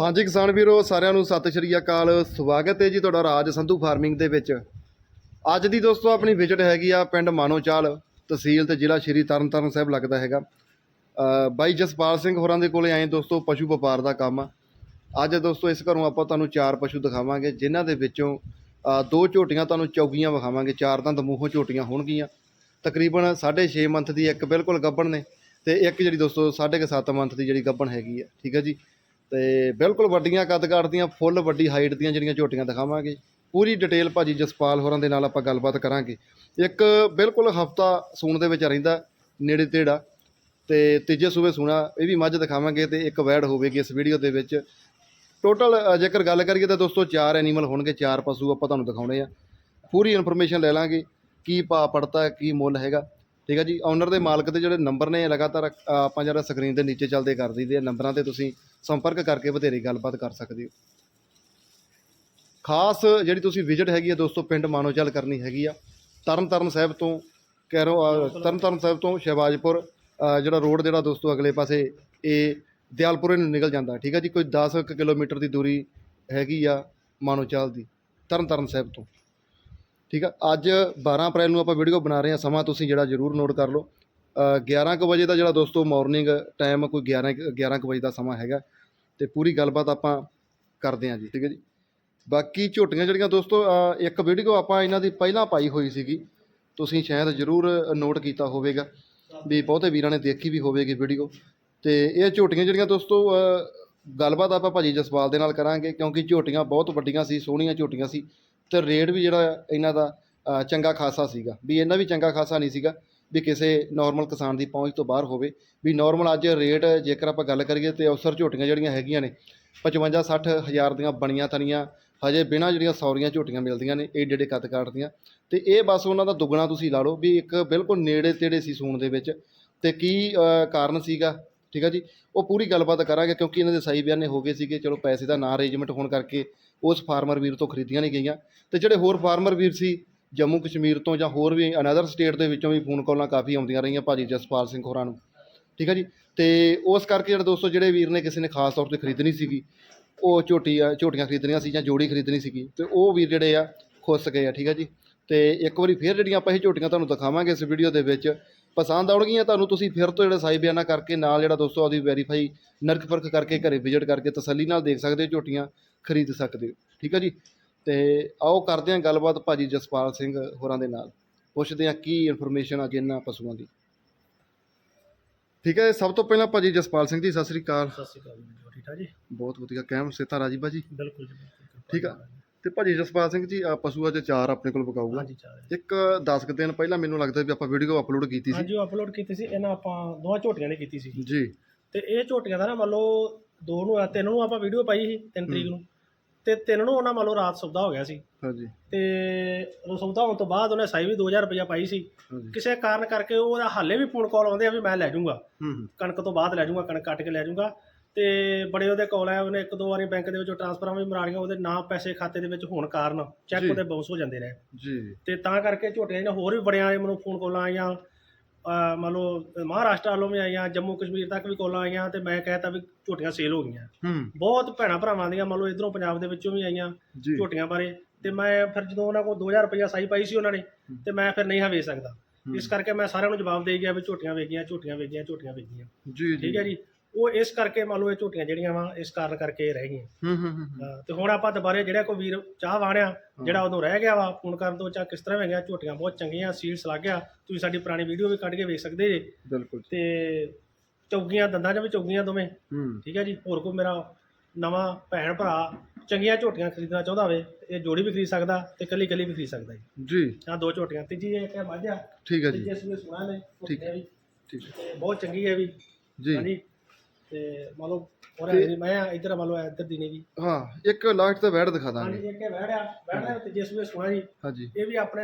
ਹਾਂਜੀ ਕਿਸਾਨ ਵੀਰੋ, ਸਾਰਿਆਂ ਨੂੰ ਸਤਿ ਸ਼੍ਰੀ ਅਕਾਲ। ਸਵਾਗਤ ਹੈ ਜੀ ਤੁਹਾਡਾ ਰਾਜ ਸੰਧੂ ਫਾਰਮਿੰਗ ਦੇ ਵਿੱਚ। ਅੱਜ ਦੀ ਦੋਸਤੋ, ਆਪਣੀ ਵਿਜ਼ਿਟ ਹੈਗੀ ਆ ਪਿੰਡ ਮਾਨੋਚਾਲ, ਤਹਿਸੀਲ ਤੇ ਜ਼ਿਲ੍ਹਾ ਸ਼੍ਰੀ ਤਰਨਤਾਰਨ ਸਾਹਿਬ ਲੱਗਦਾ ਹੈਗਾ। ਬਾਈ ਜਸਪਾਲ ਸਿੰਘ ਹੋਰਾਂ ਦੇ ਕੋਲੇ ਆਏ ਦੋਸਤੋ, ਪਸ਼ੂ ਵਪਾਰ ਦਾ ਕੰਮ ਆ। ਅੱਜ ਦੋਸਤੋ, ਇਸ ਘਰੋਂ ਆਪਾਂ ਤੁਹਾਨੂੰ ਚਾਰ ਪਸ਼ੂ ਦਿਖਾਵਾਂਗੇ, ਜਿਨ੍ਹਾਂ ਦੇ ਵਿੱਚੋਂ ਦੋ ਝੋਟੀਆਂ ਤੁਹਾਨੂੰ ਚੌਗੀਆਂ ਵਿਖਾਵਾਂਗੇ, ਚਾਰ ਤਾਂ ਮੂੰਹੋਂ ਝੋਟੀਆਂ ਹੋਣਗੀਆਂ। ਤਕਰੀਬਨ 6.5 ਮੰਥ ਦੀ ਇੱਕ ਬਿਲਕੁਲ ਗੱਭਣ ਨੇ। ਤੇ ਇੱਕ ਜਿਹੜੀ ਦੋਸਤੋ 7.5 ਮੰਥ ਦੀ ਜਿਹੜੀ ਗੱਭਣ ਹੈਗੀ ਆ, ਠੀਕ ਹੈ ਜੀ? ਤੇ ਬਿਲਕੁਲ ਵੱਡੀਆਂ ਕੱਦ ਦੀਆਂ ਫੁੱਲ ਵੱਡੀ ਹਾਈਟ ਦੀਆਂ ਜਿਹੜੀਆਂ ਝੋਟੀਆਂ ਦਿਖਾਵਾਂਗੇ। ਪੂਰੀ ਡਿਟੇਲ ਭਾਜੀ ਜਸਪਾਲ ਹੋਰਾਂ ਦੇ ਨਾਲ ਆਪਾਂ ਗੱਲਬਾਤ ਕਰਾਂਗੇ। ਇੱਕ ਬਿਲਕੁਲ ਹਫਤਾ ਸੂਣ ਦੇ ਵਿੱਚ ਰਹਿੰਦਾ ਨੇੜੇ ਤੇੜਾ ਤੇ ਤੀਜੇ ਸੂਬੇ ਸੂਣਾ, ਇਹ ਵੀ ਮੱਝ ਦਿਖਾਵਾਂਗੇ ਤੇ ਇੱਕ ਵੈੜ ਹੋਵੇਗੀ ਇਸ ਵੀਡੀਓ ਦੇ ਵਿੱਚ। ਟੋਟਲ ਜੇਕਰ ਗੱਲ ਕਰੀਏ ਤਾਂ ਦੋਸਤੋ ਚਾਰ ਐਨੀਮਲ ਹੋਣਗੇ, ਚਾਰ ਪਸ਼ੂ ਆਪਾਂ ਤੁਹਾਨੂੰ ਦਿਖਾਉਣੇ ਆ। ਪੂਰੀ ਇਨਫੋਰਮੇਸ਼ਨ ਲੈ ਲਾਂਗੇ, ਕੀ ਭਾਅ ਪੜਤਾ ਕੀ ਮੁੱਲ ਹੈਗਾ। ਠੀਕ ਹੈ ਜੀ ਓਨਰ ਦੇ ਮਾਲਕ ਦੇ ਜਿਹੜੇ ਨੰਬਰ ਨੇ ਲਗਾਤਾਰ ਆਪਾਂ ਜਿਹੜਾ ਸਕਰੀਨ ਦੇ ਨੀਚੇ ਚੱਲਦੇ ਕਰ ਦਈਦੇ ਨੰਬਰਾਂ ਤੇ ਤੁਸੀਂ ਸੰਪਰਕ ਕਰਕੇ ਵਧੇਰੀ ਗੱਲਬਾਤ ਕਰ ਸਕਦੇ ਹੋ। ਖਾਸ ਜਿਹੜੀ ਤੁਸੀਂ ਵਿਜ਼ਿਟ ਹੈਗੀ ਆ ਦੋਸਤੋ, ਪਿੰਡ ਮਾਨੋਚਲ ਕਰਨੀ ਹੈਗੀ ਆ। ਤਰਨ ਸਾਹਿਬ ਤੋਂ ਕਹਿ ਰੋ ਤਰਨਤਾਰਨ ਸਾਹਿਬ ਤੋਂ ਸ਼ਹਿਬਾਜ਼ਪੁਰ ਜਿਹੜਾ ਰੋਡ ਜਿਹੜਾ ਦੋਸਤੋ ਅਗਲੇ ਪਾਸੇ, ਇਹ ਦਿਆਲਪੁਰੇ ਨੂੰ ਨਿਕਲ ਜਾਂਦਾ। ਠੀਕ ਹੈ ਜੀ, ਕੋਈ 10 ਕਿਲੋਮੀਟਰ ਦੀ ਦੂਰੀ ਹੈਗੀ ਆ ਮਾਨੋਚਲ ਦੀ, ਤਰਨਤਾਰਨ ਸਾਹਿਬ ਤੋਂ। ਠੀਕ ਆ? ਅੱਜ 12 ਅਪ੍ਰੈਲ ਨੂੰ ਆਪਾਂ ਵੀਡੀਓ ਬਣਾ ਰਹੇ ਹਾਂ। ਸਮਾਂ ਤੁਸੀਂ ਜਿਹੜਾ ਜ਼ਰੂਰ ਨੋਟ ਕਰ ਲਓ। ਅ, 11 ਕੁ ਵਜੇ ਦਾ ਜਿਹੜਾ ਦੋਸਤੋ ਮਾਰਨਿੰਗ ਟਾਈਮ ਕੋਈ 11 ਕੁ- 11 ਕੁ ਵਜੇ ਦਾ ਸਮਾਂ ਹੈਗਾ। ਤੇ ਪੂਰੀ ਗੱਲਬਾਤ ਆਪਾਂ ਕਰਦੇ ਹਾਂ ਜੀ ਠੀਕ ਹੈ ਜੀ? ਬਾਕੀ ਝੋਟੀਆਂ ਜਿਹੜੀਆਂ ਦੋਸਤੋ ਇੱਕ ਵੀਡੀਓ ਆਪਾਂ ਇਹਨਾਂ ਦੀ ਪਹਿਲਾਂ ਪਾਈ ਹੋਈ ਸੀਗੀ। ਤੁਸੀਂ ਸ਼ਾਇਦ ਜ਼ਰੂਰ ਨੋਟ ਕੀਤਾ ਹੋਵੇਗਾ ਵੀ ਬਹੁਤੇ ਵੀਰਾਂ ਨੇ ਦੇਖੀ ਵੀ ਹੋਵੇਗੀ ਵੀਡੀਓ ਤੇ ਇਹ ਝੋਟੀਆਂ ਜਿਹੜੀਆਂ ਦੋਸਤੋ ਗੱਲਬਾਤ ਆਪਾਂ ਭਾਜੀ ਜਸਪਾਲ ਦੇ ਨਾਲ ਕਰਾਂਗੇ ਕਿਉਂਕਿ ਝੋਟੀਆਂ ਬਹੁਤ ਵੱਡੀਆਂ ਸੀ ਸੋਹਣੀਆਂ ਝੋਟੀਆਂ ਸੀ। ਤੇ ਰੇਟ ਵੀ ਜਿਹੜਾ ਇਹਨਾਂ ਦਾ ਚੰਗਾ ਖਾਸਾ ਸੀਗਾ। ਵੀ ਇਹਨਾਂ ਵੀ ਚੰਗਾ ਖਾਸਾ ਨਹੀਂ ਸੀਗਾ ਵੀ ਕਿਸੇ ਨਾਰਮਲ ਕਿਸਾਨ ਦੀ ਪਹੁੰਚ ਤੋਂ ਬਾਹਰ ਹੋਵੇ। ਵੀ ਨਾਰਮਲ ਅੱਜ ਰੇਟ ਜੇਕਰ ਆਪਾਂ ਗੱਲ ਕਰੀਏ ਤੇ ਅਵਸਰ ਝੋਟੀਆਂ ਜਿਹੜੀਆਂ ਹੈਗੀਆਂ ਨੇ 55 60 ਹਜ਼ਾਰ ਦੀਆਂ ਬਣੀਆਂ ਤਨੀਆਂ ਹਜੇ ਬਿਨਾਂ ਜਿਹੜੀਆਂ ਸੌਰੀਆਂ ਝੋਟੀਆਂ ਮਿਲਦੀਆਂ ਨੇ, ਏਡੇ ਏਡੇ ਕੱਦ ਕਾਟਦੀਆਂ। ਤੇ ਇਹ ਬਸ ਉਹਨਾਂ ਦਾ ਦੁੱਗਣਾ ਤੁਸੀਂ ਲਾ ਲਓ ਵੀ ਇੱਕ ਬਿਲਕੁਲ ਨੇੜੇ ਤੇੜੇ ਸੀ ਸੂਣ ਦੇ ਵਿੱਚ। ਤੇ ਕੀ ਕਾਰਨ ਸੀਗਾ? ਠੀਕ ਹੈ ਜੀ? ਉਹ ਪੂਰੀ ਗੱਲਬਾਤ ਕਰਾਂਗੇ ਕਿਉਂਕਿ ਇਹਨਾਂ ਦੇ ਸਹੀ ਬਿਆਨੇ ਹੋ ਗਏ ਸੀਗੇ। ਚਲੋ ਪੈਸੇ ਦਾ ਨਾ ਅਰੇਂਜਮੈਂਟ ਹੋਣ ਕਰਕੇ ਉਸ ਫਾਰਮਰ ਵੀਰ ਤੋਂ ਖਰੀਦੀਆਂ ਨਹੀਂ ਗਈਆਂ। ਤੇ ਜਿਹੜੇ ਹੋਰ ਫਾਰਮਰ ਵੀਰ ਸੀ, ਜੰਮੂ ਕਸ਼ਮੀਰ ਤੋਂ ਜਾਂ ਹੋਰ ਵੀ ਅਨਦਰ ਸਟੇਟ ਦੇ ਵਿੱਚੋਂ ਵੀ ਫੋਨ ਕਾਲਾਂ ਕਾਫੀ ਆਉਂਦੀਆਂ ਰਹੀਆਂ ਭਾਜੀ ਜਸਪਾਲ ਸਿੰਘ ਹੋਰਾਂ ਨੂੰ। ਠੀਕ ਹੈ ਜੀ? ਤੇ ਉਸ ਕਰਕੇ ਜਿਹੜੇ ਦੋਸਤੋ, ਜਿਹੜੇ ਵੀਰ ਨੇ ਕਿਸੇ ਨੇ ਖਾਸ ਤੌਰ ਤੇ ਖਰੀਦਣੀ ਸੀਗੀ, ਉਹ ਝੋਟੀ ਝੋਟੀਆਂ ਖਰੀਦਣੀਆਂ ਸੀ ਜਾਂ ਜੋੜੀ ਖਰੀਦਣੀ ਸੀਗੀ, ਤੇ ਉਹ ਵੀਰ ਜਿਹੜੇ ਆ, ਖੁੱਸ ਗਏ ਆ, ਠੀਕ ਹੈ ਜੀ? ਤੇ ਇੱਕ ਵਾਰੀ ਫਿਰ ਜਿਹੜੀਆਂ ਆਪਾਂ ਇਹ ਝੋਟੀਆਂ ਤੁਹਾਨੂੰ ਦਿਖਾਵਾਂਗੇ ਇਸ ਵੀਡੀਓ ਦੇ ਵਿੱਚ, ਪਸੰਦ ਆਉਣਗੀਆਂ ਤੁਹਾਨੂੰ ਤੁਸੀਂ ਫਿਰ ਤੋਂ ਜਿਹੜਾ ਸਾਈ ਬਿਆਨਾ ਕਰਕੇ ਨਾਲ ਜਿਹੜਾ ਦੋਸਤੋ ਆਪਦੀ ਵੈਰੀਫਾਈ ਨਰਕ ਫ਼ਰਕ ਕਰਕੇ ਘਰੇ ਵਿਜ਼ਿਟ ਕਰਕੇ ਤਸੱਲੀ ਨਾਲ ਦੇਖ ਸਕਦੇ ਹੋ ਝੋਟੀਆਂ। ਖਰੀਦ ਸਕਦੇ ਹੋ। ਠੀਕ ਹੈ ਜੀ? ਤੇ ਆਓ ਕਰਦੇ ਹਾਂ ਗੱਲਬਾਤ ਭਾਜੀ ਜਸਪਾਲ ਸਿੰਘ ਹੋਰਾਂ ਦੇ ਨਾਲ। ਪੁੱਛਦੇ ਹਾਂ ਕੀ ਇਨਫੋਰਮੇਸ਼ਨ ਆ ਜਿੰਨਾ ਪਸ਼ੂਆਂ ਦੀ। ਠੀਕ ਹੈ ਸਭ ਤੋਂ ਪਹਿਲਾਂ ਭਾਜੀ ਜਸਪਾਲ ਸਿੰਘ ਜੀ ਸਤਿ ਸ੍ਰੀ ਅਕਾਲ। ਸਤਿ ਸ਼੍ਰੀ ਅਕਾਲ ਜੀ ਠੀਕ ਠਾਕ ਜੀ? ਬਹੁਤ ਵਧੀਆ ਕੈਮ ਸੇਤਾ ਰਾਜੀ ਭਾਜੀ? ਬਿਲਕੁਲ ਜੀ ਠੀਕ ਆ। ਤੇ ਭਾਜੀ ਜਸਪਾਲ ਸਿੰਘ ਜੀ ਆ ਪਸ਼ੂ ਅੱਜ ਚਾਰ ਆਪਣੇ ਕੋਲ ਚਾਰ ਇੱਕ 10 ਕੁ ਦਿਨ ਪਹਿਲਾਂ ਮੈਨੂੰ ਲੱਗਦਾ ਵੀ ਆਪਾਂ ਵੀਡੀਓ ਅਪਲੋਡ ਕੀਤੀ ਸੀ। ਹਾਂਜੀ ਉਹ ਅਪਲੋਡ ਕੀਤੀ ਸੀ ਇਹਨਾਂ ਆਪਾਂ ਦੋਵਾਂ ਝੋਟੀਆਂ ਨੇ ਕੀਤੀ ਸੀ। ਜੀ। ਤੇ ਇਹ ਝੋਟੀਆਂ ਦਾ ਨਾ ਮੰਨ ਲਓ ਦੋ ਨੂੰ ਤਿੰਨ ਨੂੰ ਆਪਾਂ ਵੀਡੀਓ ਪਾਈ ਸੀ ਤਿੰਨ ਤਰੀਕ ਨੂੰ। ਤੇ ਤਿੰਨ ਨੂੰ ਉਹਨਾਂ ਮੰਨ ਰਾਤ ਸੌਦਾ ਹੋ ਗਿਆ ਸੀ। ਹਾਂਜੀ। ਤੇ ਉਹ ਸੌਦਾ ਹੋਣ ਤੋਂ ਬਾਅਦ ਉਹਨੇ ਸਾਈ ਵੀ 2000 ਰੁਪਇਆ ਪਾਈ ਸੀ। ਕਿਸੇ ਕਾਰਨ ਕਰਕੇ ਉਹਦਾ ਹਾਲੇ ਵੀ ਫੋਨ ਕਾਲ ਆਉਂਦੇ ਆ ਵੀ ਮੈਂ ਲੈ ਜਾਊਂਗਾ। ਕਣਕ ਤੋਂ ਬਾਅਦ ਲੈ ਜਾਊਂਗਾ ਕਣਕ ਕੱਟ ਕੇ ਲੈ ਜਾਊਂਗਾ। ਤੇ ਬੜੇ ਉਹਦੇ ਕਾਲ ਆਇਆ ਉਹਨੇ ਇੱਕ ਦੋ ਵਾਰੀ ਬੈਂਕ ਦੇ ਵਿੱਚੋਂ ਟ੍ਰਾਂਸਫਰਾਂ ਵੀ ਮਰਾੜੀਆਂ ਉਹਦੇ ਨਾ ਪੈਸੇ ਖਾਤੇ ਦੇ ਵਿੱਚ ਹੋਣ ਕਾਰਨ। ਚੈੱਕ। ਉਹਦੇ ਬਾਉਂਸ ਹੋ ਜਾਂਦੇ ਰਹੇ ਜੀ। ਤੇ ਤਾਂ ਕਰਕੇ ਝੋਟੀਆਂ ਨੇ ਹੋਰ ਵੀ ਬੜਿਆਂ ਨੇ ਮੈਨੂੰ ਫੋਨ ਕਾਲਾਂ ਆਈਆਂ। ਮੰਨ ਲਓ ਮਹਾਰਾਸ਼ਟਰ ਵੱਲੋਂ ਵੀ ਆਈਆਂ ਜੰਮੂ ਕਸ਼ਮੀਰ ਤੱਕ ਵੀ ਕਾਲਾਂ ਆਈਆਂ ਤੇ ਮੈਂ ਕਹਿਤਾ ਵੀ ਝੋਟੀਆਂ ਸੇਲ ਹੋ ਗਈਆਂ। ਬਹੁਤ ਭੈਣਾਂ ਭਰਾਵਾਂ ਦੀਆਂ ਮੰਨ ਲਓ ਇਧਰੋਂ ਪੰਜਾਬ ਦੇ ਵਿੱਚੋਂ ਵੀ ਆਈਆਂ ਝੋਟੀਆਂ ਬਾਰੇ। ਤੇ ਮੈਂ ਫਿਰ ਜਦੋਂ ਉਹਨਾਂ ਕੋਲ 2000 ਰੁਪਇਆ ਸਾਈ ਪਾਈ ਸੀ ਉਹਨਾਂ ਨੇ ਤੇ ਮੈਂ ਫਿਰ ਨਹੀਂ ਹਾਂ ਵੇਚ ਸਕਦਾ। ਇਸ ਕਰਕੇ ਮੈਂ ਸਾਰਿਆਂ ਨੂੰ ਜਵਾਬ ਦੇ ਗਿਆ ਵੀ ਝੋਟੀਆਂ ਵੇਚੀਆਂ ਝੋਟੀਆਂ ਵੇਚੀਆਂ ਝੋਟੀਆਂ ਵੇਚੀਆਂ। ਜੀ। ਠੀਕ ਹੈ ਜੀ? ਉਹ ਇਸ ਕਰਕੇ ਮੰਨ ਲਓ ਇਹ ਝੋਟੀਆਂ ਜਿਹੜੀਆਂ ਵਾ ਇਸ ਕਾਰਨ ਕਰਕੇ ਰਹਿ ਗਈਆਂ। ਹੂੰ ਹੂੰ ਹੂੰ ਹੂੰ। ਹਾਂ, ਤੇ ਹੁਣ ਆਪਾਂ ਦੁਬਾਰੇ ਜਿਹੜਾ ਕੋਈ ਵੀਰ ਚਾਹ ਵਾਣਿਆ ਜਿਹੜਾ ਉਦੋਂ ਰਹਿ ਗਿਆ ਵਾ ਫੋਨ ਕਰਨ ਤੋਂ ਚਾਹ ਕਿਸ ਤਰ੍ਹਾਂ ਹੋ ਗਿਆ ਝੋਟੀਆਂ ਬਹੁਤ ਚੰਗੀਆਂ ਸੀਲਸ ਲੱਗ ਗਿਆ ਤੁਸੀਂ ਸਾਡੀ ਪੁਰਾਣੀ ਵੀਡੀਓ ਵੀ ਕੱਢ ਕੇ ਵੇਖ ਸਕਦੇ ਜੇ। ਬਿਲਕੁਲ ਤੇ ਚੌਗੀਆਂ ਦੰਦਾਂ 'ਚ ਵੀ ਚੌਗੀਆਂ ਦੋਵੇਂ। ਹੂੰ। ਠੀਕ ਹੈ ਜੀ ਹੋਰ ਕੋਈ ਮੇਰਾ ਨਵਾਂ ਭੈਣ ਭਰਾ ਚੰਗੀਆਂ ਝੋਟੀਆਂ ਖਰੀਦਣਾ ਚਾਹੁੰਦਾ ਹੋਵੇ ਇਹ ਜੋੜੀ ਵੀ ਖਰੀਦ ਸਕਦਾ ਤੇ ਕੱਲੀ ਕੱਲੀ ਵੀ ਖਰੀਦ ਸਕਦਾ ਜੀ। ਜੀ। ਆਹ ਦੋ ਝੋਟੀਆਂ ਤੀਜੀ ਇਹ ਕਿ ਮੱਝ ਆ ਠੀਕ ਹੈ ਜੀ। ਤੀਜੇ ਸੂਏ ਸੁਣਾ ਨੇ ਝੋਟੀਆਂ ਵੀ। ਠੀਕ ਹੈ। ਤੇ ਬਹੁਤ ਚੰਗੀ ਹੈ ਵੀ। ਜੀ। ਹਾਂਜੀ। ਤੇ ਮੰਨ ਲਓ ਜਿਹੜੀ ਮੈਂ ਇੱਧਰ ਮੰਨ ਲਓ ਇੱਧਰ ਦੀ ਨੇ ਜੀ ਹਾਂ ਇੱਕ ਲਾਸਟ ਤੇ ਵੈੜ ਦਿਖਾ ਦਾਂਗੇ। ਹਾਂਜੀ ਇੱਕ ਇਹ ਵਹਿੜਿਆ ਵਹਿੜਿਆ ਤੇ ਜਿਸ ਵੇ ਸੁਣਾ ਜੀ ਹਾਂਜੀ। ਇਹ ਵੀ ਆਪਣੇ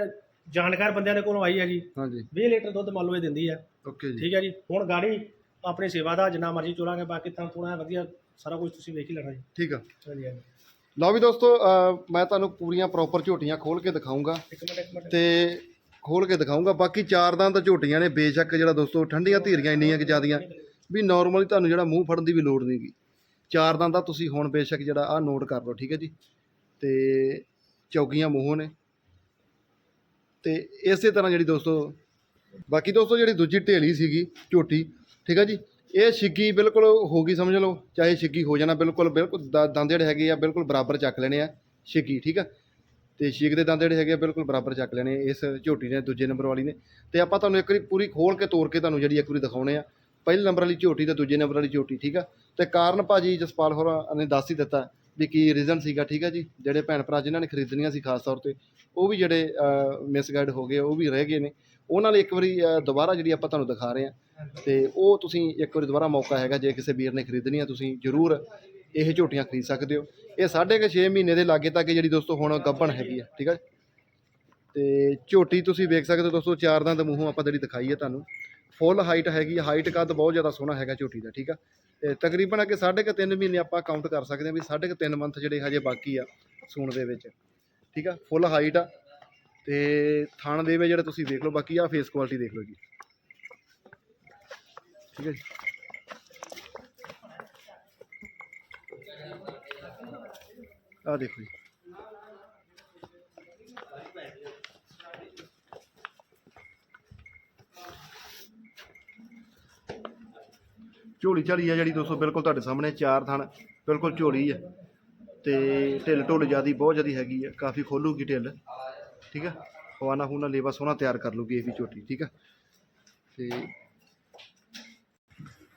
ਜਾਣਕਾਰ ਬੰਦਿਆਂ ਦੇ ਕੋਲੋਂ ਆਈ ਹੈ ਜੀ। ਹਾਂਜੀ। 20 ਲੀਟਰ ਦੁੱਧ ਮੰਨ ਲਓ ਇਹ ਦਿੰਦੀ ਹੈ ਓਕੇ ਜੀ। ਠੀਕ ਹੈ ਜੀ ਹੁਣ ਗਾੜੀ ਆਪਣੀ ਸੇਵਾ ਦਾ ਜਿੰਨਾ ਮਰਜ਼ੀ ਚੋਲਾਂਗੇ ਬਾਕੀ ਤਾਂ ਥੋੜਾ ਵਧੀਆ ਸਾਰਾ ਕੁਝ ਤੁਸੀਂ ਵੇਖ ਹੀ ਲੈਣਾ ਜੀ। ਠੀਕ ਆ। ਹਾਂਜੀ ਹਾਂਜੀ। ਲਓ ਵੀ ਦੋਸਤੋ ਅਹ ਮੈਂ ਤੁਹਾਨੂੰ ਪੂਰੀਆਂ ਪ੍ਰੋਪਰ ਝੋਟੀਆਂ ਖੋਲ ਕੇ ਦਿਖਾਉਂਗਾ ਇੱਕ ਮਿੰਟ ਇੱਕ ਮਿੰਟ। ਤੇ ਖੋਲ ਕੇ ਦਿਖਾਉਂਗਾ ਬਾਕੀ ਚਾਰ ਦੰਦ ਝੋਟੀਆਂ ਨੇ ਬੇਸ਼ੱਕ ਜਿਹੜਾ ਦੋਸਤੋ ਠੰਡੀਆਂ ਧੀਰੀਆਂ ਇੰਨੀਆਂ ਕਿ ਜ਼ਿਆਦੀਆਂ। ਵੀ ਨਾਰਮਲੀ ਤੁਹਾਨੂੰ ਜਿਹੜਾ ਮੂੰਹ ਫੜਨ ਦੀ ਵੀ ਲੋੜ ਨਹੀਂਗੀ ਚਾਰ ਦੰਦ ਦਾ ਤੁਸੀਂ ਹੁਣ ਬੇਸ਼ੱਕ ਜਿਹੜਾ ਆ ਨੋਟ ਕਰ ਲਓ ਠੀਕ ਹੈ ਜੀ? ਤੇ ਚੌਗੀਆਂ ਮੂੰਹੋਂ ਨੇ। ਤੇ ਇਸੇ ਤਰ੍ਹਾਂ ਜਿਹੜੀ ਦੋਸਤੋ, ਬਾਕੀ ਦੋਸਤੋ ਜਿਹੜੀ ਦੂਜੀ ਢੇਲੀ ਸੀਗੀ, ਝੋਟੀ, ਠੀਕ ਹੈ ਜੀ? ਇਹ ਛਿੱਗੀ ਬਿਲਕੁਲ ਹੋ ਗਈ ਸਮਝ ਲਓ, ਚਾਹੇ ਛਿੱਗੀ ਹੋ ਜਾਣਾ ਬਿਲਕੁਲ ਬਿਲਕੁਲ ਦ- ਦੰਦ ਜਿਹੜੇ ਹੈਗੇ ਆ ਬਿਲਕੁਲ ਬਰਾਬਰ ਚੱਕ ਲੈਣੇ ਆ ਛਿੱਗੀ ਠੀਕ ਆ? ਤੇ ਛਿੱਗ ਦੇ ਦੰਦ ਜਿਹੜੇ ਹੈਗੇ ਆ ਬਿਲਕੁਲ ਬਰਾਬਰ ਚੱਕ ਲੈਣੇ ਇਸ ਝੋਟੀ ਨੇ, ਦੂਜੇ ਨੰਬਰ ਵਾਲੀ ਨੇ। ਤੇ ਆਪਾਂ ਤੁਹਾਨੂੰ ਇੱਕ ਵਾਰੀ ਪੂਰੀ ਖੋਲ ਕੇ ਤੋੜ ਕੇ ਤੁਹਾਨੂੰ ਜਿਹੜੀ ਇੱਕ ਵਾਰੀ ਦਿਖਾਉਣੇ ਆ। ਪਹਿਲੇ ਨੰਬਰ ਵਾਲੀ ਝੋਟੀ ਤੇ ਦੂਜੇ ਨੰਬਰ ਵਾਲੀ ਝੋਟੀ, ਠੀਕ ਆ? ਤੇ ਕਾਰਨ ਭਾਜੀ ਜਸਪਾਲ ਹੋਰਾਂ ਨੇ ਦੱਸ ਹੀ ਦਿੱਤਾ ਵੀ ਕੀ ਰੀਜ਼ਨ ਸੀਗਾ, ਠੀਕ ਆ ਜੀ? ਜਿਹੜੇ ਭੈਣ ਭਰਾ ਜਿਨ੍ਹਾਂ ਨੇ ਖਰੀਦਣੀਆਂ ਸੀ ਖਾਸ ਤੌਰ ਤੇ, ਉਹ ਵੀ ਜਿਹੜੇ ਮਿਸਗਾਈਡ ਹੋ ਗਏ, ਉਹ ਵੀ ਰਹਿ ਗਏ ਨੇ। ਉਹਨਾਂ ਲਈ ਇੱਕ ਵਾਰੀ ਦੁਬਾਰਾ ਜਿਹੜੀ ਆਪਾਂ ਤੁਹਾਨੂੰ ਦਿਖਾ ਰਹੇ ਹਾਂ ਤੇ ਉਹ ਤੁਸੀਂ ਇੱਕ ਵਾਰੀ ਦੁਬਾਰਾ ਮੌਕਾ ਹੈਗਾ, ਜੇ ਕਿਸੇ ਵੀਰ ਨੇ ਖਰੀਦਣੀ ਆ ਤੁਸੀਂ ਜ਼ਰੂਰ ਇਹ ਝੋਟੀਆਂ ਖਰੀਦ ਸਕਦੇ ਹੋ। ਇਹ ਸਾਢੇ ਕੁ 6 ਮਹੀਨੇ ਦੇ ਲਾਗੇ ਤੱਕ ਜਿਹੜੀ ਦੋਸਤੋ ਹੁਣ ਗੱਭਣ ਹੈਗੀ ਆ, ਠੀਕ ਆ ਤੇ ਝੋਟੀ ਤੁਸੀਂ ਵੇਖ ਸਕਦੇ ਹੋ ਦੋਸਤੋ, ਚਾਰ ਦੰਦ ਮੂੰਹੋਂ ਆਪਾਂ ਜਿਹੜੀ ਦਿਖਾਈ ਹੈ ਤੁਹਾਨੂੰ। ਫੁੱਲ ਹਾਈਟ ਹੈਗੀ ਆ ਹਾਈਟ ਕੱਦ ਬਹੁਤ ਜ਼ਿਆਦਾ ਸੋਹਣਾ ਹੈਗਾ ਝੋਟੀ ਦਾ, ਠੀਕ ਆ? ਤੇ ਤਕਰੀਬਨ ਅੱਗੇ ਸਾਢੇ ਕੁ ਤਿੰਨ ਮਹੀਨੇ ਆਪਾਂ ਕਾਊਂਟ ਕਰ ਸਕਦੇ ਹਾਂ ਵੀ ਸਾਢੇ ਕੁ ਤਿੰਨ ਮੰਥ ਜਿਹੜੇ ਹਜੇ ਬਾਕੀ ਆ ਸੂਣ ਦੇ ਵਿੱਚ, ਠੀਕ ਆ? ਫੁੱਲ ਹਾਈਟ ਆ, ਤੇ ਥਣ ਦੇ ਵਿੱਚ ਜਿਹੜੇ ਤੁਸੀਂ ਦੇਖ ਲਓ, ਬਾਕੀ ਆ ਫੇਸ ਕੁਆਲਿਟੀ ਦੇਖ ਲਓ ਜੀ। ਠੀਕ ਹੈ ਜੀ? ਆ ਦੇਖੋ ਜੀ। ਝੋਲੀ ਝਾਲੀ ਆ ਜਿਹੜੀ ਦੋਸਤੋ, ਬਿਲਕੁਲ ਤੁਹਾਡੇ ਸਾਹਮਣੇ ਚਾਰ ਥਣ, ਬਿਲਕੁਲ ਝੋਲੀ ਆ। ਤੇ ਢਿੱਲ ਢੁੱਲ ਜਿਆਦੀ, ਬਹੁਤ ਜਿਆਦੀ ਹੈਗੀ ਆ, ਕਾਫੀ ਖੋਲੂਗੀ ਢਿੱਲ। ਠੀਕ ਆ? ਖਵਾਨਾ ਖੂਨਾ ਲੇਵਾ ਸੋਹਣਾ ਤਿਆਰ ਕਰ ਲੂਗੀ ਇਹ ਵੀ ਝੋਟੀ, ਠੀਕ ਆ? ਤੇ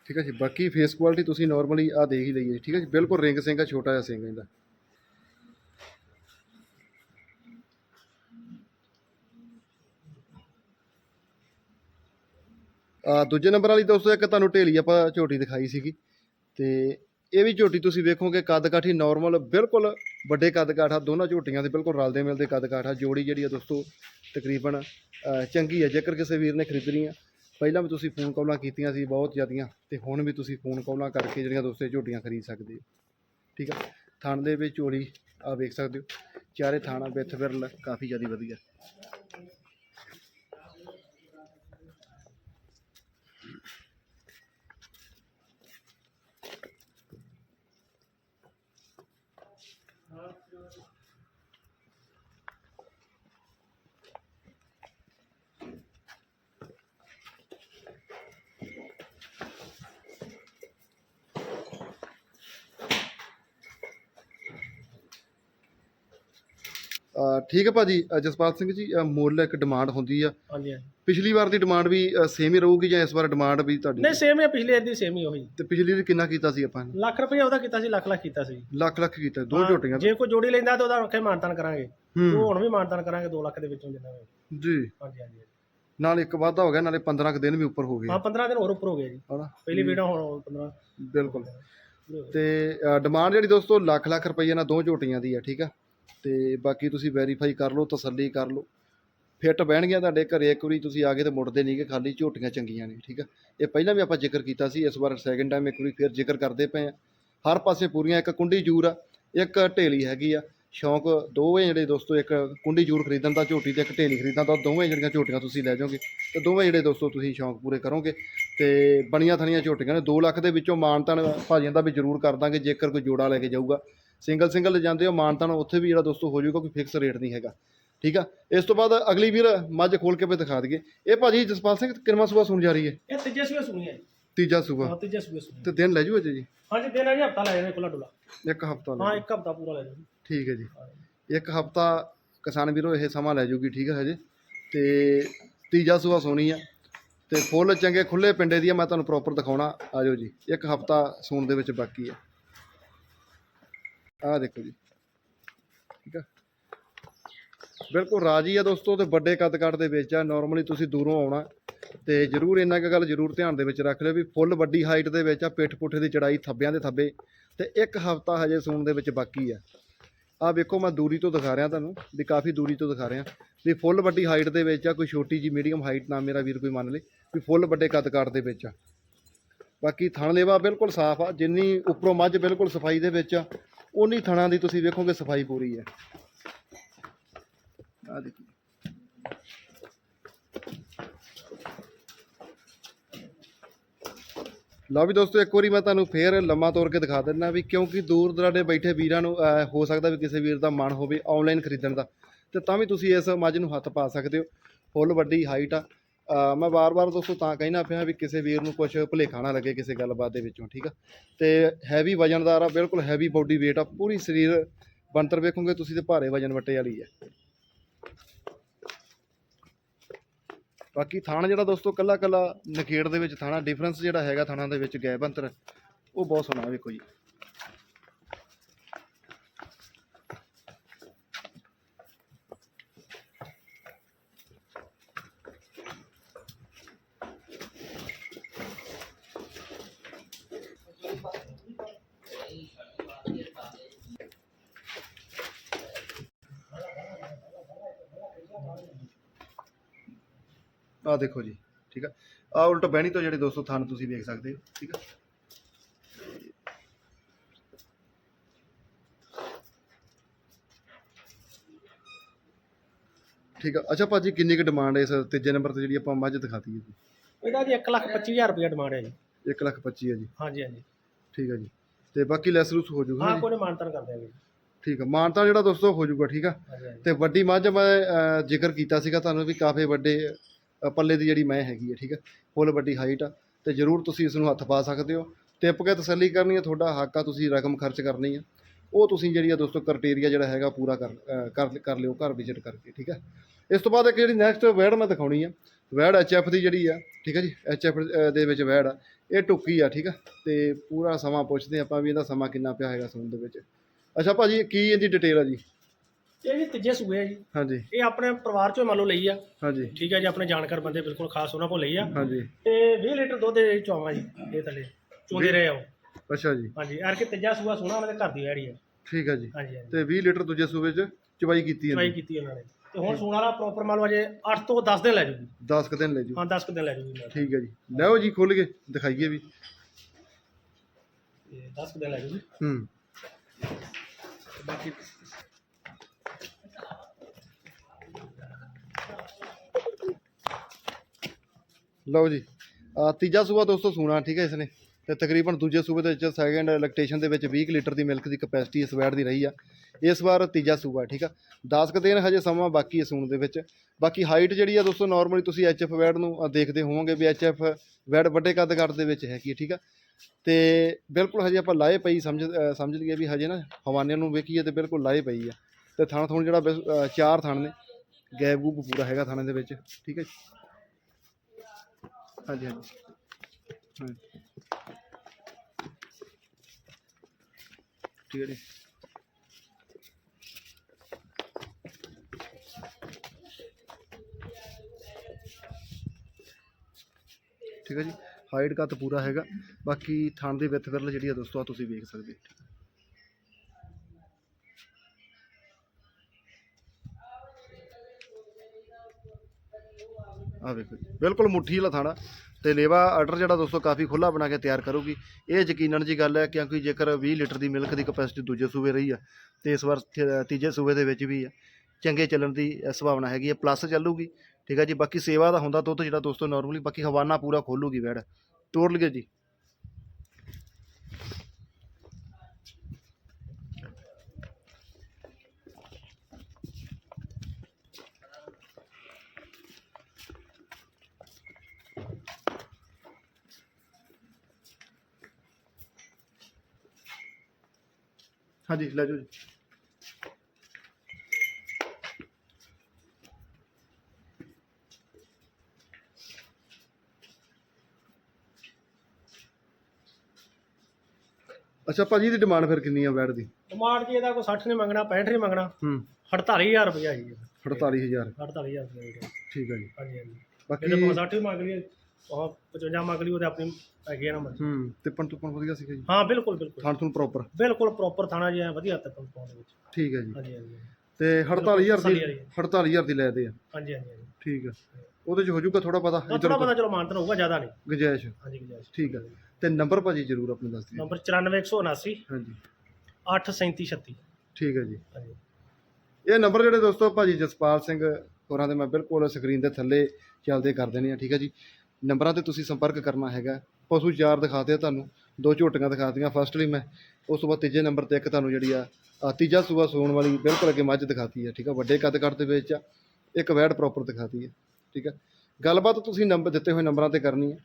ਠੀਕ ਆ ਜੀ, ਬਾਕੀ ਫੇਸ ਕੁਆਲਿਟੀ ਤੁਸੀਂ ਨਾਰਮਲੀ ਆ ਦੇਖ ਹੀ ਲਈਏ, ਠੀਕ ਆ ਜੀ? ਬਿਲਕੁਲ ਰਿੰਗ ਸਿੰਘ ਆ, ਛੋਟਾ ਜਿਹਾ ਸਿੰਘ ਇਹਦਾ। ਦੂਜੇ ਨੰਬਰ ਵਾਲੀ ਦੋਸਤੋ, ਇੱਕ ਤੁਹਾਨੂੰ ਢੇਲੀ ਆਪਾਂ ਝੋਟੀ ਦਿਖਾਈ ਸੀਗੀ। ਤੇ ਇਹ ਵੀ ਝੋਟੀ ਤੁਸੀਂ ਵੇਖੋਗੇ ਕੱਦ ਕਾਠੀ ਨਾਰਮਲ ਬਿਲਕੁਲ ਵੱਡੇ ਕੱਦ ਕਾਠਾ ਦੋਨਾਂ ਝੋਟੀਆਂ ਦੇ ਬਿਲਕੁਲ ਰਲਦੇ ਮਿਲਦੇ ਕੱਦ ਕਾਠਾ ਜੋੜੀ ਜਿਹੜੀ ਆ ਦੋਸਤੋ, ਤਕਰੀਬਨ ਚੰਗੀ ਹੈ ਜੇਕਰ ਕਿਸੇ ਵੀਰ ਨੇ ਖਰੀਦਣੀ ਆ। ਪਹਿਲਾਂ ਵੀ ਤੁਸੀਂ ਫੋਨ ਕਾਲਾਂ ਕੀਤੀਆਂ ਸੀ ਬਹੁਤ ਜ਼ਿਆਦੀਆਂ, ਤੇ ਹੁਣ ਵੀ ਤੁਸੀਂ ਫੋਨ ਕਾਲਾਂ ਕਰਕੇ ਜਿਹੜੀਆਂ ਦੋਸਤੋ ਝੋਟੀਆਂ ਖਰੀਦ ਸਕਦੇ ਹੋ। ਠੀਕ ਆ? ਥਣ ਦੇ ਵਿੱਚ ਝੋਲੀ ਆ ਵੇਖ ਸਕਦੇ ਹੋ। ਚਾਰੇ ਥਾਣਾ ਵਿੱਥ ਵਿਰਲ, ਕਾਫੀ ਜ਼ਿਆਦਾ ਵਧੀਆ। ਠੀਕ ਹੈ ਭਾਜੀ ਅ, ਜਸਪਾਲ ਸਿੰਘ ਜੀ ਅ, ਮੁੱਲ ਇੱਕ ਡਿਮਾਂਡ ਹੁੰਦੀ ਆ। ਹਾਂਜੀ ਹਾਂਜੀ। ਪਿਛਲੀ ਵਾਰ ਦੀ ਡਿਮਾਂਡ ਵੀ ਸੇਮ ਹੀ ਰਹੂਗੀ ਜਾਂ ਇਸ ਵਾਰ ਡਿਮਾਂਡ ਵੀ ਤੁਹਾਡੀ? ਨਹੀਂ ਸੇਮ ਹੈ ਪਿਛਲੇ ਦੀ ਸੇਮ ਹੀ ਉਹੀ। ਤੇ ਪਿਛਲੀ ਦੀ ਕਿੰਨਾ ਕੀਤਾ ਸੀ ਆਪਾਂ ਨੇ? ਲੱਖ ਰੁਪਏ ਉਹਦਾ ਕੀਤਾ ਸੀ ਲੱਖ ਲੱਖ ਕੀਤਾ ਸੀ। ਲੱਖ ਲੱਖ ਕੀਤਾ ਦੋ ਝੋਟੀਆਂ ਦਾ। ਜੇ ਕੋਈ ਜੋੜੀ ਲੈਂਦਾ ਤਾਂ ਉਹਦਾ ਰੱਖੇ ਮਾਨਤਾਨ ਕਰਾਂਗੇ। ਉਹ ਹੂੰ ਹੁਣ ਵੀ ਮਾਨਤਾਨ ਕਰਾਂਗੇ 2 ਲੱਖ ਦੇ ਵਿੱਚੋਂ ਜਿੰਨਾ ਵੀ। ਜੀ। ਹਾਂਜੀ ਹਾਂਜੀ ਨਾਲ ਇੱਕ ਵਾਧਾ ਹੋ ਗਿਆ ਨਾਲੇ 15 ਕੁ ਦਿਨ ਵੀ ਉੱਪਰ ਹੋ ਗਏ। ਹਾਂ 15 ਦਿਨ ਹੋਰ ਉੱਪਰ ਹੋ ਗਏ ਜੀ। ਹਨਾ? ਪਹਿਲੀ ਵੀਡੀਓ ਹੁਣ 15 ਬਿਲਕੁਲ। ਤੇ ਡਿਮਾਂਡ ਜਿਹੜੀ ਦੋਸਤੋ ਲੱਖ ਲੱਖ ਰੁਪਏ ਨਾਲ ਦੋ ਝੋਟੀਆਂ ਦੀ ਆ ਠੀਕ ਆ? ਤੇ ਬਾਕੀ ਤੁਸੀਂ ਵੈਰੀਫਾਈ ਕਰ ਲਓ, ਤਸੱਲੀ ਕਰ ਲਓ। ਫਿੱਟ ਬਹਿਣਗੀਆਂ ਤੁਹਾਡੇ ਘਰੇ, ਇੱਕ ਵਾਰੀ ਤੁਸੀਂ ਆ ਕੇ ਤੇ ਮੁੜਦੇ ਨਹੀਂਗੇ ਖਾਲੀ ਝੋਟੀਆਂ ਚੰਗੀਆਂ ਨੇ, ਠੀਕ ਆ? ਇਹ ਪਹਿਲਾਂ ਵੀ ਆਪਾਂ ਜ਼ਿਕਰ ਕੀਤਾ ਸੀ, ਇਸ ਵਾਰ ਸੈਕਿੰਡ ਟਾਈਮ ਇੱਕ ਵਾਰੀ ਫਿਰ ਜ਼ਿਕਰ ਕਰਦੇ ਪਏ ਆ। ਹਰ ਪਾਸੇ ਪੂਰੀਆਂ, ਇੱਕ ਕੁੰਡੀ ਜੂਰ ਆ, ਇੱਕ ਢੇਲੀ ਹੈਗੀ ਆ। ਸ਼ੌਂਕ ਦੋਵੇਂ ਜਿਹੜੇ ਦੋਸਤੋ, ਇੱਕ ਕੁੰਡੀ ਜੂਰ ਖਰੀਦਣ ਦਾ, ਝੋਟੀ ਤੇ ਇੱਕ ਢੇਲੀ ਖਰੀਦਣ ਦਾ, ਦੋਵੇਂ ਜਿਹੜੀਆਂ ਝੋਟੀਆਂ ਤੁਸੀਂ ਲੈ ਜਾਓਗੇ, ਤੇ ਦੋਵੇਂ ਜਿਹੜੇ ਦੋਸਤੋ ਤੁਸੀਂ ਸ਼ੌਂਕ ਪੂਰੇ ਕਰੋਗੇ, ਤੇ ਬਣੀਆਂ ਥਣੀਆਂ ਝੋਟੀਆਂ ਨੇ 2 ਲੱਖ ਦੇ ਵਿੱਚੋਂ ਮਾਨਤਨ ਭਾਜੀਆਂ ਦਾ ਵੀ ਜ਼ਰੂਰ ਕਰ ਦਾਂਗੇ, ਜੇਕਰ ਕੋਈ ਜੋੜਾ ਲੈ ਕੇ ਜਾਊਗਾ। ਸਿੰਗਲ ਸਿੰਗਲ ਜਾਂਦੇ ਹੋ ਮਾਨਤਨ ਉੱਥੇ ਵੀ ਜਿਹੜਾ ਦੋਸਤੋ ਹੋ ਜਾਊਗਾ ਕੋਈ ਫਿਕਸ ਰੇਟ ਨਹੀਂ ਹੈਗਾ। ਠੀਕ ਆ? ਇਸ ਤੋਂ ਬਾਅਦ ਅਗਲੀ ਵੀਰ ਮੱਝ ਖੋਲ ਕੇ ਵੀ ਦਿਖਾ ਦਈਏ। ਇਹ ਭਾਜੀ ਜਸਪਾਲ ਸਿੰਘ ਕਿੰਨਵਾਂ ਸੂਆ ਸੁਣ ਜਾ ਰਹੀ ਹੈ। ਇਹ ਤੀਜੇ ਸੂਏ ਸੁਣੀ ਹੈ ਤੀਜਾ ਸੂਆ ਹਾਂ ਤੀਜੇ ਸੂਏ ਸੁਣੀ ਤੇ ਦਿਨ ਲੈ ਜੂ ਅਜੇ ਜੀ? ਹਾਂਜੀ ਦਿਨ ਆ ਜੀ ਹਫਤਾ ਲੈ ਜਾਣੇ ਖੁੱਲਾ ਡੁੱਲਾ ਇੱਕ ਹਫਤਾ ਹਾਂ ਇੱਕ ਹਫਤਾ ਪੂਰਾ ਲੈ ਜਾਓ ਠੀਕ ਹੈ ਜੀ। ਇੱਕ ਹਫਤਾ ਕਿਸਾਨ ਵੀਰੋ ਇਹ ਸਮਾਂ ਲੈ ਜੂਗੀ ਠੀਕ ਹੈ ਹਜੇ। ਤੇ ਤੀਜਾ ਸੂਆ ਸੋਣੀ ਆ। ਤੇ ਫੁੱਲ ਚੰਗੇ ਖੁੱਲੇ ਪਿੰਡੇ ਦੀ ਆ ਮੈਂ ਤੁਹਾਨੂੰ ਪ੍ਰੋਪਰ ਦਿਖਾਉਣਾ। ਆਜੋ ਜੀ। ਇੱਕ ਹਫਤਾ ਸੂਣ ਦੇ ਵਿੱਚ ਬਾਕੀ ਆ। ਆਹ ਦੇਖੋ ਜੀ। ਠੀਕ ਆ। ਬਿਲਕੁਲ ਰਾਜੀ ਆ ਦੋਸਤੋ ਤੇ ਵੱਡੇ ਕੱਦ ਕੱਦ ਦੇ ਵਿੱਚ ਆ। ਨਾਰਮਲੀ ਤੁਸੀਂ ਦੂਰੋਂ ਆਉਣਾ ਤੇ ਜਰੂਰ ਇੰਨਾ ਕੁ ਗੱਲ ਜਰੂਰ ਧਿਆਨ ਦੇ ਵਿੱਚ ਰੱਖ ਲਿਓ ਵੀ ਫੁੱਲ ਵੱਡੀ ਹਾਈਟ ਦੇ ਵਿੱਚ ਆ ਪਿੱਠ ਪੁੱਠੇ ਦੀ ਚੜਾਈ ਥੱਬਿਆਂ ਦੇ ਥੱਬੇ ਤੇ ਇੱਕ ਹਫਤਾ ਹਜੇ ਸੂਣ ਦੇ ਵਿੱਚ ਬਾਕੀ ਆ। ਆ ਵੇਖੋ ਮੈਂ ਦੂਰੀ ਤੋਂ ਦਿਖਾ ਰਿਹਾ ਤੁਹਾਨੂੰ ਵੀ ਕਾਫੀ ਦੂਰੀ ਤੋਂ ਦਿਖਾ ਰਿਹਾ ਵੀ ਫੁੱਲ ਵੱਡੀ ਹਾਈਟ ਦੇ ਵਿੱਚ ਆ, ਕੋਈ ਛੋਟੀ ਜੀ ਮੀਡੀਅਮ ਹਾਈਟ ਨਾ ਮੇਰਾ ਵੀਰ ਕੋਈ ਮੰਨ ਲੇ ਵੀ ਫੁੱਲ ਵੱਡੇ ਕੱਦ ਕਾਟ ਦੇ ਵਿੱਚ ਆ। ਬਾਕੀ ਥਣ ਲੇਵਾ ਬਿਲਕੁਲ ਸਾਫ਼ ਆ, ਜਿੰਨੀ ਉੱਪਰੋਂ ਮੱਝ ਬਿਲਕੁਲ ਸਫ਼ਾਈ ਦੇ ਵਿੱਚ ਆ ਉਨੀ ਥਣਾਂ ਦੀ ਤੁਸੀਂ ਵੇਖੋਗੇ ਸਫ਼ਾਈ ਪੂਰੀ ਹੈ। ਆ ਦੇਖੋ। ਲਓ ਵੀ ਦੋਸਤੋ ਇੱਕ ਵਾਰੀ ਮੈਂ ਤੁਹਾਨੂੰ ਫੇਰ ਲੰਮਾ ਤੋਰ ਕੇ ਦਿਖਾ ਦਿੰਦਾ ਵੀ ਕਿਉਂਕਿ ਦੂਰ ਦਰਾਡੇ ਬੈਠੇ ਵੀਰਾਂ ਨੂੰ ਅਹ, ਹੋ ਸਕਦਾ ਵੀ ਕਿਸੇ ਵੀਰ ਦਾ ਮਨ ਹੋਵੇ ਆਨਲਾਈਨ ਖਰੀਦਣ ਦਾ। ਤੇ ਤਾਂ ਵੀ ਤੁਸੀਂ ਇਸ ਮੱਝ ਨੂੰ ਹੱਥ ਪਾ ਸਕਦੇ ਹੋ। ਫੁੱਲ ਵੱਡੀ ਹਾਈਟ ਆ। ਮੈਂ ਵਾਰ-ਵਾਰ ਦੋਸਤੋ ਤਾਂ ਕਹਿਣਾ ਪਿਆ ਵੀ ਕਿਸੇ ਵੀਰ ਨੂੰ ਕੁਝ ਭੁਲੇਖਾ ਨਾ ਲੱਗੇ ਕਿਸੇ ਗੱਲਬਾਤ ਦੇ ਵਿੱਚੋਂ, ਠੀਕ ਆ? ਤੇ ਹੈਵੀ ਵਜਨਦਾਰ ਆ ਬਿਲਕੁਲ ਹੈਵੀ ਬੋਡੀ weight ਆ, ਪੂਰੀ ਸਰੀਰ ਬਣਤਰ ਵੇਖੋਗੇ ਤੁਸੀਂ ਤੇ ਭਾਰੇ ਵਜਨ ਵੱਟੇ ਵਾਲੀ ਹੈ ਬਾਕੀ ਥਾਣਾ ਜਿਹੜਾ ਦੋਸਤੋ ਕੱਲਾ ਕੱਲਾ ਨਖੇੜ ਦੇ ਵਿੱਚ ਥਾਣਾ ਡਿਫਰੈਂਸ ਜਿਹੜਾ ਹੈਗਾ ਥਾਣਾ ਦੇ ਵਿੱਚ ਗੈਪ ਅੰਤਰ ਉਹ ਬਹੁਤ ਸੋਹਣਾ ਵੇਖੋ ਜੀ। ਆਹ ਦੇਖੋ ਜੀ ਠੀਕ ਆ। ਆਹ ਉਲਟ ਬਹਿਣੀ ਤੋਂ ਜਿਹੜੇ ਦੋਸਤੋ ਥਣ ਤੁਸੀਂ ਵੇਖ ਸਕਦੇ ਹੋ ਠੀਕ ਆ। ਠੀਕ ਆ। ਅੱਛਾ ਭਾਜੀ ਕਿੰਨੀ ਕੁ ਡਿਮਾਂਡ ਹੈ ਇਸ ਤੀਜੇ ਨੰਬਰ ਤੇ ਜਿਹੜੀ ਆਪਾਂ ਮੱਝ ਦਿਖਾਤੀ ਹੈ ਜੀ? ਇਹਦਾ ਜੀ 1 ਲੱਖ 25000 ਰੁਪਏ ਡਿਮਾਂਡ ਹੈ ਜੀ। 1 ਲੱਖ 25 ਹੈ ਜੀ। ਹਾਂਜੀ ਹਾਂਜੀ। ਠੀਕ ਆ ਜੀ। ਤੇ ਬਾਕੀ ਲੈਸ ਲੂਸ ਹੋ ਜਾਊਗਾ ਹਾਂ ਕੋਈ ਮਾਨਤਨ ਕਰ ਦਿਆਂਗੇ ਠੀਕ ਆ। ਮਾਨਤਾ ਜਿਹੜਾ ਦੋਸਤੋ ਹੋ ਜਾਊਗਾ ਠੀਕ ਆ। ਤੇ ਵੱਡੀ ਮੱਝ ਮੈਂ ਅਹ, ਜ਼ਿਕਰ ਕੀਤਾ ਸੀਗਾ ਤੁਹਾਨੂੰ ਵੀ ਕਾਫੀ ਵੱਡੇ ਪੱਲੇ ਦੀ ਜਿਹੜੀ ਮੈਂ ਹੈਗੀ ਹੈ ਠੀਕ ਹੈ ਫੁੱਲ ਵੱਡੀ ਹਾਈਟ ਆ। ਤੇ ਜਰੂਰ ਤੁਸੀਂ ਇਸ ਨੂੰ ਹੱਥ ਪਾ ਸਕਦੇ ਹੋ। ਟਿੱਪ ਕੇ ਤਸੱਲੀ ਕਰਨੀ ਹੈ ਤੁਹਾਡਾ ਹੱਕ ਆ, ਤੁਸੀਂ ਰਕਮ ਖਰਚ ਕਰਨੀ ਆ। ਉਹ ਤੁਸੀਂ ਜਿਹੜੀ ਆ ਦੋਸਤੋ ਕ੍ਰਾਈਟੇਰੀਆ ਜਿਹੜਾ ਹੈਗਾ ਪੂਰਾ ਕਰ ਕਰ ਕਰ ਲਿਓ, ਘਰ ਵਿਜ਼ਿਟ ਕਰਕੇ, ਠੀਕ ਹੈ ਇਸ ਤੋਂ ਬਾਅਦ ਇੱਕ ਜਿਹੜੀ ਨੈਕਸਟ ਵੈੜ ਮੈਂ ਦਿਖਾਉਣੀ ਆ। ਵੈੜ ਐਚਐਫ ਦੀ ਜਿਹੜੀ ਆ, ਠੀਕ ਹੈ ਜੀ? ਐਚਐਫ ਦੇ ਵਿੱਚ ਵੈੜ ਆ। ਇਹ ਟੁੱਕੀ ਆ, ਠੀਕ ਆ? ਤੇ ਪੂਰਾ ਸਮਾਂ ਪੁੱਛਦੇ ਆਪਾਂ ਵੀ ਇਹਦਾ ਸਮਾਂ ਕਿੰਨਾ ਪਿਆ ਹੈਗਾ ਸੂਣ ਦੇ ਵਿੱਚ। ਅੱਛਾ ਭਾਜੀ, ਕੀ ਇਹਦੀ ਡਿਟੇਲ ਆ ਜੀ? ਇਹ ਜੀ ਤੀਜੇ ਸੂਏ ਆ ਜੀ। ਹਾਂਜੀ। ਇਹ ਆਪਣੇ ਪਰਿਵਾਰ ਚੋਂ ਮੰਨ ਲਓ ਲਈ ਆ। ਹਾਂਜੀ। ਠੀਕ ਹੈ ਜੀ ਆਪਣੇ ਜਾਣਕਾਰ ਬੰਦੇ ਬਿਲਕੁਲ ਖਾਸ ਉਹਨਾਂ ਕੋਲ ਲਈ ਆ। ਹਾਂਜੀ। ਤੇ 20 ਲੀਟਰ ਦੁੱਧ ਦੇ ਚੋਵਾ ਜੀ ਇਹ ਥੱਲੇ। ਚੋਂਦੇ ਰਹੇ ਆ ਉਹ। ਅੱਛਾ ਜੀ। ਹਾਂਜੀ ਯਾਰ ਕਿ ਤੀਜਾ ਸੂਆ ਸੋਹਣਾ ਉਹਨਾਂ ਦੇ ਘਰ ਦੀ ਵੈੜੀ ਆ। ਠੀਕ ਹੈ ਜੀ। ਹਾਂਜੀ ਹਾਂਜੀ। ਤੇ 20 ਲੀਟਰ ਦੂਜੇ ਸੂਬੇ ਚ ਚਵਾਈ ਕੀਤੀ ਟਰਾਈ ਹੈ ਕੀਤੀ ਉਹਨਾਂ ਨੇ। ਤੇ ਹੁਣ ਸੂਣ ਵਾਲਾ ਪ੍ਰੋਪਰ ਮੰਨ ਲਓ ਅਜੇ 8 ਤੋਂ 10 ਦਿਨ ਲੈ ਜੂਗੀ। 10 ਕੁ ਦਿਨ ਲੈ ਜੂ। ਹਾਂ 10 ਕੁ ਦਿਨ ਲੈ ਜੂਗੀ ਨਾਲ। ਠੀਕ ਹੈ ਜੀ। ਲਿਆਓ ਜੀ ਖੋਲ ਕੇ ਦਿਖਾਈਏ ਵੀ। ਤੇ 10 ਕੁ ਦਿਨ ਲੈ ਜੂਗੀ। ਹੂੰ। ਤੇ ਬਾਕੀ ਲਓ ਜੀ। ਆ ਤੀਜਾ ਸੂਬਾ ਦੋਸਤੋ ਸੂਣਾ ਠੀਕ ਹੈ ਇਸਨੇ। ਤੇ ਤਕਰੀਬਨ ਦੂਜੇ ਸੂਬੇ ਦੇ ਵਿੱਚ ਸੈਕੰਡ ਇਲੈਕਟ੍ਰੇਸ਼ਨ ਦੇ ਵਿੱਚ 20 ਕੁ ਲੀਟਰ ਦੀ ਮਿਲਕ ਦੀ ਕਪੈਸਿਟੀ ਇਸ ਵੈੜ ਦੀ ਰਹੀ ਆ। ਇਸ ਵਾਰ ਤੀਜਾ ਸੂਬਾ ਠੀਕ ਆ। 10 ਕੁ ਦਿਨ ਹਜੇ ਸਮਾਂ ਬਾਕੀ ਹੈ ਸੂਣ ਦੇ ਵਿੱਚ। ਬਾਕੀ ਹਾਈਟ ਜਿਹੜੀ ਆ ਦੋਸਤੋ ਨਾਰਮਲੀ ਤੁਸੀਂ ਐਚਐਫ ਵੈੜ ਨੂੰ ਅ, ਦੇਖਦੇ ਹੋਵੋਗੇ ਵੀ ਐਚਐਫ ਵੈੜ ਵੱਡੇ ਕੱਦ ਕੱਦ ਦੇ ਵਿੱਚ ਹੈਗੀ ਹੈ ਠੀਕ ਆ। ਤੇ ਬਿਲਕੁਲ ਹਜੇ ਆਪਾਂ ਲਾਏ ਪਈ ਸਮਝ ਅ, ਸਮਝ ਲਈਏ ਵੀ ਹਜੇ ਨਾ ਹਵਾਨੇ ਨੂੰ ਵੇਖੀਏ ਤੇ ਬਿਲਕੁਲ ਲਾਏ ਪਈ ਆ। ਤੇ ਥਣ ਥਣ ਜਿਹੜਾ ਬਿਸ- ਅ, ਚਾਰ ਥਣ ਨੇ ਗੈਪ ਗੂਪ ਪੂਰਾ ਹੈਗਾ ਥਾਣੇ ਦੇ ਵਿੱਚ, ਠੀਕ ਹੈ ਜੀ? ਹਾਂਜੀ ਹਾਂਜੀ। ਹਾਂਜੀ। ਠੀਕ ਹੈ ਜੀ। ਠੀਕ ਹੈ ਜੀ। ਹਾਈਟ ਕੱਤ ਪੂਰਾ ਹੈਗਾ। ਬਾਕੀ ਥਣ ਦੀ ਵਿੱਥ ਵਿਰਲ ਜਿਹੜੀ ਆ ਦੋਸਤੋ ਆ ਤੁਸੀਂ ਵੇਖ ਸਕਦੇ ਹੋ। ਆ ਵੇਖੋ ਜੀ। ਬਿਲਕੁਲ ਮੁੱਠੀ ਵਾਲਾ ਥਾਣਾ। ਤੇ ਲੇਵਾ ਆਰਡਰ ਜਿਹੜਾ ਦੋਸਤੋ ਕਾਫੀ ਖੁੱਲਾ ਬਣਾ ਕੇ ਤਿਆਰ ਕਰੂਗੀ। ਇਹ ਯਕੀਨਨ ਜੀ ਗੱਲ ਹੈ ਕਿਉਂਕਿ ਜੇਕਰ 20 ਲੀਟਰ ਦੀ ਮਿਲਕ ਦੀ ਕਪੈਸਿਟੀ ਦੂਜੇ ਸੂਬੇ ਰਹੀ ਆ, ਤੇ ਇਸ ਵਾਰ ਤੀਜੇ ਸੂਬੇ ਦੇ ਵਿੱਚ ਵੀ ਆ। ਚੰਗੇ ਚੱਲਣ ਦੀ ਸੰਭਾਵਨਾ ਹੈਗੀ ਹੈ ਪਲੱਸ ਚੱਲੂਗੀ। ਠੀਕ ਹੈ ਜੀ, ਬਾਕੀ ਸੇਵਾ ਦਾ ਹੁੰਦਾ ਦੁੱਧ ਜਿਹੜਾ ਦੋਸਤੋ ਨਾਰਮਲੀ ਬਾਕੀ ਹਵਾਨਾ ਪੂਰਾ ਖੋਲੂਗੀ ਵੈੜ ਤੋੜ ਲਈਏ ਜੀ। ਹਾਂਜੀ ਲੈ ਜਾਓ ਜੀ। ਅੱਛਾ ਭਾਜੀ ਦੀ ਡਿਮਾਂਡ ਫਿਰ ਕਿੰਨੀ ਆ ਵੈਟ ਦੀ? ਡਿਮਾਂਡ ਜੀ ਇਹਦਾ ਕੋਈ 60 ਨਹੀਂ ਮੰਗਣਾ 65 ਨਹੀਂ ਮੰਗਣਾ। ਹੂੰ। 48000 ਰੁਪਇਆ ਜੀ। 48000 48000 ਰੁਪਇਆ ਠੀਕ ਹੈ ਜੀ। ਹਾਂਜੀ ਹਾਂਜੀ। ਬਾਕੀ ਇਹਦੇ ਕੋਲ 60 ਮੰਗ ਲਈ ਉਹ 55 ਮੰਗ ਲਈ ਉਹਦੇ ਆਪਣੀ ਹੈਗੀ ਆ ਨੰਬਰ ਹੂੰ ਤਿੱਪਣ ਤੁੱਪਣ ਵਧੀਆ ਸੀਗਾ ਜੀ? ਹਾਂ ਬਿਲਕੁਲ ਬਿਲਕੁਲ। ਥਾਣ ਥੂਣ ਪ੍ਰੋਪਰ ਬਿਲਕੁਲ ਪ੍ਰੋਪਰ ਥਾਣਾ ਜੀ ਐਂ ਵਧੀਆ ਤੱਕ ਦੇ ਵਿੱਚ। ਠੀਕ ਹੈ ਜੀ। ਹਾਂਜੀ ਹਾਂਜੀ ਤੇ 48000 ਦੀ ਤਸੱਲੀ ਵਾਲੀ। 48000 ਦੀ ਲੈਦੇ ਆ। ਹਾਂਜੀ ਹਾਂਜੀ ਹਾਂਜੀ। ਠੀਕ ਹੈ। ਉਹਦੇ ਚ ਹੋ ਜਾਊਗਾ ਥੋੜਾ ਪਤਾ? ਤਾਂ ਇੱਧਰ ਥੋੜਾ ਉੱਧਰ ਪਤਾ ਚਲੋ ਮਾਨਤਨ ਹੋਊਗਾ ਜ਼ਿਆਦਾ ਨਹੀਂ। ਗੁੰਜਾਇਸ਼। ਹਾਂਜੀ ਗੁਜਾਇਸ਼। ਠੀਕ ਹੈ। ਤੇ ਨੰਬਰ ਭਾਜੀ ਜਰੂਰ ਆਪਣੇ ਦੱਸ ਦਿਓ। ਨੰਬਰ 94179 ਹਾਂਜੀ। 83736 ਠੀਕ ਹੈ ਜੀ। ਹਾਂਜੀ। ਇਹ ਨੰਬਰ ਜਿਹੜੇ ਦੋਸਤੋ ਭਾਜੀ ਜਸਪਾਲ ਸਿੰਘ ਹੋਰਾਂ ਦੇ ਮੈਂ ਬਿਲਕੁਲ ਸਕਰੀਨ ਦੇ ਥੱਲੇ ਚੱਲਦੇ ਕਰ ਦੇਣੇ ਆ ਠੀਕ ਹੈ ਜੀ। ਨੰਬਰਾਂ ਤੇ ਤੁਸੀਂ ਸੰਪਰਕ ਕਰਨਾ ਹੈਗਾ। ਪਸ਼ੂ ਚਾਰ ਦਿਖਾਤੇ ਆ ਤੁਹਾਨੂੰ ਦੋ ਝੋਟੀਆਂ ਦਿਖਾਤੀਆਂ ਫਸਟਲੀ ਮੈਂ ਉਸ ਤੋਂ ਬਾਅਦ ਤੀਜੇ ਨੰਬਰ ਤੇ ਇੱਕ ਤੁਹਾਨੂੰ ਜਿਹੜੀ ਆ ਅ, ਤੀਜਾ ਸੂਆ ਸੂਣ ਵਾਲੀ ਬਿਲਕੁਲ ਅੱਗੇ ਮੱਝ ਦਿਖਾਤੀ ਹੈ ਠੀਕ ਆ? ਵੱਡੇ ਕੱਦ ਕੱਦ ਦੇ ਵਿੱਚ ਆ ਇੱਕ ਵੈੜ ਪ੍ਰੋਪਰ ਦਿਖਾਤੀ ਹੈ ਠੀਕ ਹੈ ਗੱਲਬਾਤ ਤੁਸੀਂ ਨੰਬਰ ਦਿੱਤੇ ਹੋਏ ਨੰਬਰਾਂ ਤੇ ਕਰਨੀ ਹੈ